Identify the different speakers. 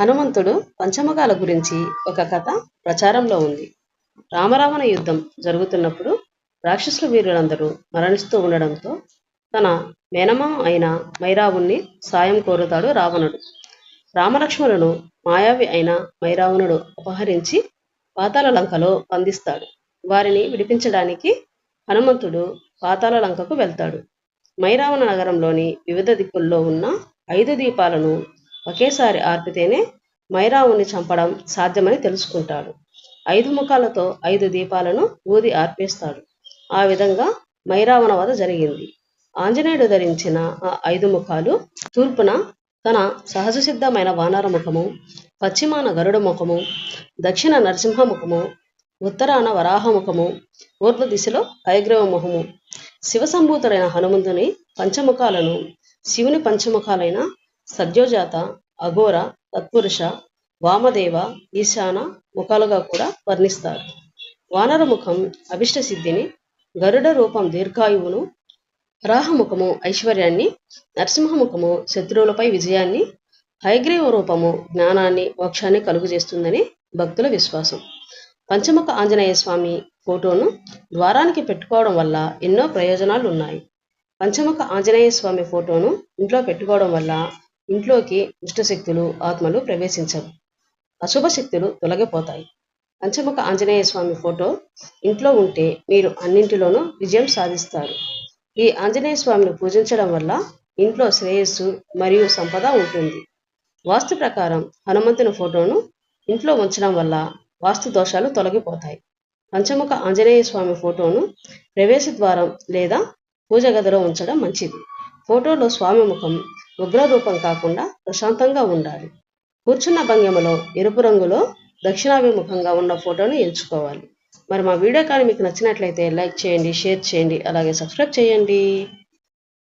Speaker 1: హనుమంతుడు పంచముఖాల గురించి ఒక కథ ప్రచారంలో ఉంది. రామరావణ యుద్ధం జరుగుతున్నప్పుడు రాక్షసుల వీరులందరూ మరణిస్తూ ఉండడంతో తన మేనమా అయిన మైరావుణ్ణి సాయం కోరుతాడు రావణుడు. రామలక్ష్మణులను మాయావి అయిన మైరావణుడు అపహరించి పాతాళ లంకలో బంధిస్తాడు. వారిని విడిపించడానికి హనుమంతుడు పాతాళ లంకకు వెళ్తాడు. మైరావణ నగరంలోని వివిధ దిక్కుల్లో ఉన్న ఐదు దీపాలను ఒకేసారి ఆర్పితేనే మైరావుని చంపడం సాధ్యమని తెలుసుకుంటాడు. ఐదు ముఖాలతో ఐదు దీపాలను ఊది ఆర్పేస్తాడు. ఆ విధంగా మైరావణ వధ జరిగింది. ఆంజనేయుడు ధరించిన ఆ ఐదు ముఖాలు తూర్పున తన సహజ సిద్ధమైన వానర ముఖము పశ్చిమాన గరుడ ముఖము దక్షిణ నరసింహ ముఖము ఉత్తరాన వరాహ ముఖము పూర్వ దిశలో హయగ్రవ ముఖము. శివసంభూతుడైన హనుమంతుని పంచముఖాలను శివుని పంచముఖాలైన సద్యోజాత అఘోర తత్పురుష వామదేవ ఈశాన ముఖాలుగా కూడా వర్ణిస్తారు. వానర ముఖం అభిష్ట సిద్ధిని గరుడ రూపం దీర్ఘాయువును రాహముఖము ఐశ్వర్యాన్ని నరసింహముఖము శత్రువులపై విజయాన్ని హైగ్రీవ రూపము జ్ఞానాన్ని మోక్షాన్ని కలుగజేస్తుందని భక్తుల విశ్వాసం. పంచముఖ ఆంజనేయ స్వామి ఫోటోను ద్వారానికి పెట్టుకోవడం వల్ల ఎన్నో ప్రయోజనాలు ఉన్నాయి పంచముఖ ఆంజనేయ స్వామి ఫోటోను ఇంట్లో పెట్టుకోవడం వల్ల ఇంట్లోకి దుష్టశక్తులు ఆత్మలు ప్రవేశించవు. అశుభ శక్తులు తొలగిపోతాయి. పంచముఖ ఆంజనేయ స్వామి ఫోటో ఇంట్లో ఉంటే మీరు అన్నింటిలోనూ విజయం సాధిస్తారు. ఈ ఆంజనేయ స్వామిని పూజించడం వల్ల ఇంట్లో శ్రేయస్సు మరియు సంపద ఉంటుంది. వాస్తు ప్రకారం హనుమంతుని ఫోటోను ఇంట్లో ఉంచడం వల్ల వాస్తు దోషాలు తొలగిపోతాయి. పంచముఖ ఆంజనేయ స్వామి ఫోటోను ప్రవేశ ద్వారం లేదా పూజ గదిలో ఉంచడం మంచిది. ఫోటోలో స్వామి ముఖం ఉగ్ర రూపం కాకుండా ప్రశాంతంగా ఉండాలి. కూర్చున్న భంగిమలో ఎరుపు రంగులో దక్షిణాభిముఖంగా ఉన్న ఫోటోను ఎంచుకోవాలి. మరి మా వీడియో కానీ మీకు నచ్చినట్లయితే లైక్ చేయండి షేర్ చేయండి అలాగే సబ్స్క్రైబ్ చేయండి.